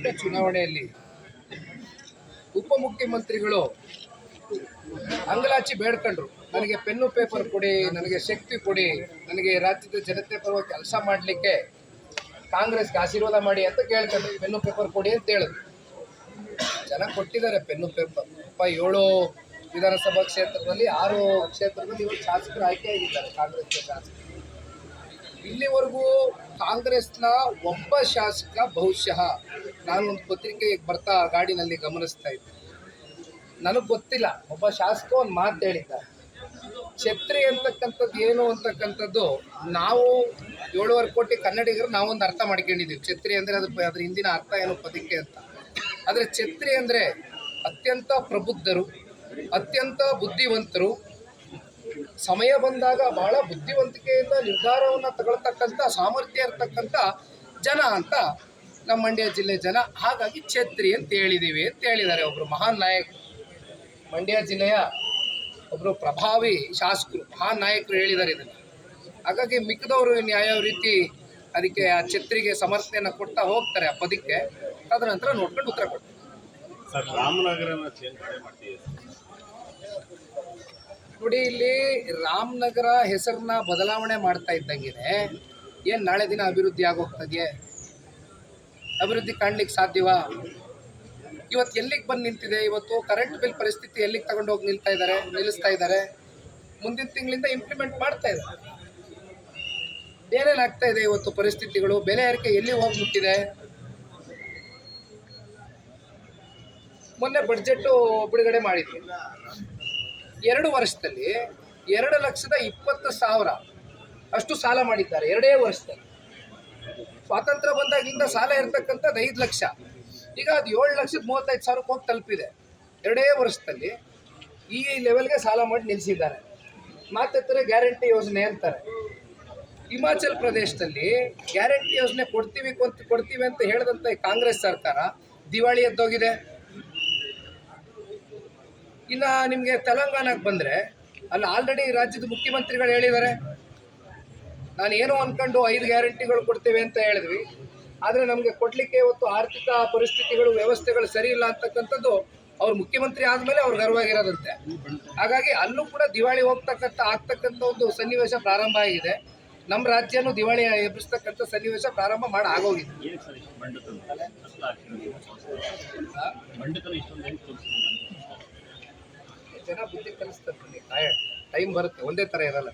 ಮೊದಲ ಚುನಾವಣೆಯಲ್ಲಿ ಉಪಮುಖ್ಯಮಂತ್ರಿಗಳು ಅಂಗಲಾಚಿ ಬೇಡ್ಕೊಂಡ್ರು. ನನಗೆ ಪೆನ್ನು ಪೇಪರ್ ಕೊಡಿ, ನನಗೆ ಶಕ್ತಿ ಕೊಡಿ, ನನಗೆ ರಾಜ್ಯದ ಜನತೆ ಪರವಾಗಿ ಕೆಲಸ ಮಾಡಲಿಕ್ಕೆ ಕಾಂಗ್ರೆಸ್ಗೆ ಆಶೀರ್ವಾದ ಮಾಡಿ ಅಂತ ಕೇಳ್ಕೊಂಡ್ರು. ಪೆನ್ನು ಪೇಪರ್ ಕೊಡಿ ಅಂತ ಹೇಳಿದ್ರು. ಜನ ಕೊಟ್ಟಿದ್ದಾರೆ ಪೆನ್ನು ಪೇಪರ್. ಅಪ್ಪ ಏಳು ವಿಧಾನಸಭಾ ಕ್ಷೇತ್ರದಲ್ಲಿ ಆರು ಕ್ಷೇತ್ರದಲ್ಲಿ ಇವರು ಶಾಸಕರು ಆಯ್ಕೆ ಆಗಿದ್ದಾರೆ, ಕಾಂಗ್ರೆಸ್ನ ಶಾಸಕರು. ಇಲ್ಲಿವರೆಗೂ ಕಾಂಗ್ರೆಸ್ನ ಒಬ್ಬ ಶಾಸಕ ಬಹುಶಃ ನಾನು ಒಂದು ಪತ್ರಿಕೆ ಬರ್ತಾ ಗಾಡಿನಲ್ಲಿ ಗಮನಿಸ್ತಾ ಇದ್ದೆ. ನನಗೆ ಗೊತ್ತಿಲ್ಲ, ಒಬ್ಬ ಶಾಸಕ ಒಂದು ಮಾತು ಹೇಳಿದ್ದ ಛತ್ರಿ ಅಂತಕ್ಕಂಥದ್ದು ಏನು ಅಂತಕ್ಕಂಥದ್ದು ನಾವು ಏಳುವರೆ ಕೋಟಿ ಕನ್ನಡಿಗರು ನಾವೊಂದು ಅರ್ಥ ಮಾಡ್ಕೊಂಡಿದ್ದೀವಿ. ಛತ್ರಿ ಅಂದರೆ ಅದು ಅದ್ರ ಹಿಂದಿನ ಅರ್ಥ ಏನು ಪದಕ್ಕೆ ಅಂತ. ಆದರೆ ಛತ್ರಿ ಅಂದರೆ ಅತ್ಯಂತ ಪ್ರಬುದ್ಧರು, ಅತ್ಯಂತ ಬುದ್ಧಿವಂತರು ಸಮಯ ಬಂದಾಗ ಬಹಳ ಬುದ್ಧಿವಂತಿಕೆಯಿಂದ ನಿರ್ಧಾರವನ್ನು ತಗೊಳ್ತಕ್ಕಂಥ, ಸಾಮರ್ಥ್ಯ ಇರ್ತಕ್ಕಂಥ ಜನ ಅಂತ ನಮ್ಮ ಮಂಡ್ಯ ಜಿಲ್ಲೆ ಜನ. ಹಾಗಾಗಿ ಛತ್ರಿ ಅಂತ ಹೇಳಿದ್ದೀವಿ ಅಂತ ಹೇಳಿದ್ದಾರೆ ಒಬ್ಬರು ಮಹಾನ್ ನಾಯಕರು ಮಂಡ್ಯ ಜಿಲ್ಲೆಯ ಒಬ್ಬರು ಪ್ರಭಾವಿ ಶಾಸಕರು, ಮಹಾನ್ ನಾಯಕರು ಹೇಳಿದ್ದಾರೆ ಇದನ್ನು. ಹಾಗಾಗಿ ಮಿಕ್ಕದವರು ಯಾವ್ಯಾವ ರೀತಿ ಅದಕ್ಕೆ ಆ ಛತ್ರಿಗೆ ಸಮರ್ಥನೆಯನ್ನು ಕೊಡ್ತಾ ಹೋಗ್ತಾರೆ ಆ ಪದಕ್ಕೆ. ತದನಂತರ ನೋಡ್ಕೊಂಡು ಉತ್ತರ ಕೊಡ್ತಾರೆ. ನೋಡಿ, ಇಲ್ಲಿ ರಾಮನಗರ ಹೆಸರನ್ನ ಬದಲಾವಣೆ ಮಾಡ್ತಾ ಇದ್ದಂಗೆ ಏನು ನಾಳೆ ದಿನ ಅಭಿವೃದ್ಧಿ ಆಗೋಗ್ತದೆ ಅಭಿವೃದ್ಧಿ ಕಾಣ್ಲಿಕ್ಕೆ ಸಾಧ್ಯವಾ? ಇವತ್ತು ಎಲ್ಲಿಗೆ ಬಂದು ನಿಂತಿದೆ? ಇವತ್ತು ಕರೆಂಟ್ ಬಿಲ್ ಪರಿಸ್ಥಿತಿ ಎಲ್ಲಿಗೆ ತಗೊಂಡೋಗಿ ನಿಲ್ತಾ ಇದ್ದಾರೆ ನಿಲ್ಲಿಸ್ತಾ ಇದ್ದಾರೆ ಮುಂದಿನ ತಿಂಗಳಿಂದ ಇಂಪ್ಲಿಮೆಂಟ್ ಮಾಡ್ತಾ ಇದ್ದಾರೆ ಬೇರೆನಾಗ್ತಾ ಇದೆ ಇವತ್ತು ಪರಿಸ್ಥಿತಿಗಳು? ಬೆಲೆ ಏರಿಕೆ ಎಲ್ಲಿ ಹೋಗ್ಬಿಟ್ಟಿದೆ ಮೊನ್ನೆ ಬಡ್ಜೆಟ್ಟು ಬಿಡುಗಡೆ ಮಾಡಿದ್ವಿ. ಎರಡು ವರ್ಷದಲ್ಲಿ ಎರಡು ಲಕ್ಷದ ಇಪ್ಪತ್ತು ಸಾವಿರ ಅಷ್ಟು ಸಾಲ ಮಾಡಿದ್ದಾರೆ, ಎರಡೇ ವರ್ಷದಲ್ಲಿ. ಸ್ವಾತಂತ್ರ್ಯ ಬಂದಾಗಿಂದ ಸಾಲ ಇರ್ತಕ್ಕಂಥದ್ದು ಐದು ಲಕ್ಷ. ಈಗ ಅದು ಏಳು ಲಕ್ಷದ ಮೂವತ್ತೈದು ಸಾವಿರಕ್ಕೆ ಹೋಗಿ ತಲುಪಿದೆ. ಎರಡೇ ವರ್ಷದಲ್ಲಿ ಈ ಲೆವೆಲ್ಗೆ ಸಾಲ ಮಾಡಿ ನಿಲ್ಲಿಸಿದ್ದಾರೆ. ಮಾತೆತ್ತರೆ ಗ್ಯಾರಂಟಿ ಯೋಜನೆ ಅಂತಾರೆ. ಹಿಮಾಚಲ್ ಪ್ರದೇಶದಲ್ಲಿ ಗ್ಯಾರಂಟಿ ಯೋಜನೆ ಕೊಡ್ತೀವಿ ಕೊಡ್ತೀವಿ ಅಂತ ಹೇಳಿದಂಥ ಕಾಂಗ್ರೆಸ್ ಸರ್ಕಾರ ದಿವಾಳಿ ಎದ್ದೋಗಿದೆ. ಇನ್ನು ನಿಮಗೆ ತೆಲಂಗಾಣಕ್ಕೆ ಬಂದರೆ ಅಲ್ಲಿ ಆಲ್ರೆಡಿ ರಾಜ್ಯದ ಮುಖ್ಯಮಂತ್ರಿಗಳು ಹೇಳಿದ್ದಾರೆ ನಾನು ಏನೋ ಅನ್ಕೊಂಡು ಐದು ಗ್ಯಾರಂಟಿಗಳು ಕೊಡ್ತೇವೆ ಅಂತ ಹೇಳಿದ್ವಿ. ಆದರೆ ನಮಗೆ ಕೊಡಲಿಕ್ಕೆ ಇವತ್ತು ಆರ್ಥಿಕ ಪರಿಸ್ಥಿತಿಗಳು ವ್ಯವಸ್ಥೆಗಳು ಸರಿ ಇಲ್ಲ ಅಂತಕ್ಕಂಥದ್ದು ಅವ್ರು ಮುಖ್ಯಮಂತ್ರಿ ಆದಮೇಲೆ ಅವ್ರು ಗರ್ವಾಗಿರೋದಂತೆ ಹಾಗಾಗಿ ಅಲ್ಲೂ ಕೂಡ ದಿವಾಳಿ ಹೋಗ್ತಕ್ಕಂಥ ಆಗ್ತಕ್ಕಂಥ ಒಂದು ಸನ್ನಿವೇಶ ಪ್ರಾರಂಭ ಆಗಿದೆ. ನಮ್ಮ ರಾಜ್ಯನೂ ದಿವಾಳಿ ಎಬ್ಬಿಸ್ತಕ್ಕಂಥ ಸನ್ನಿವೇಶ ಪ್ರಾರಂಭ ಮಾಡಿ ಆಗೋಗಿದೆ. ಜನ ಬುದ್ಧಿ ಕಲಿಸ್ತಾರೆ ಟೈಮ್ ಬರುತ್ತೆ. ಒಂದೇ ಥರ ಇರಲ್ಲ.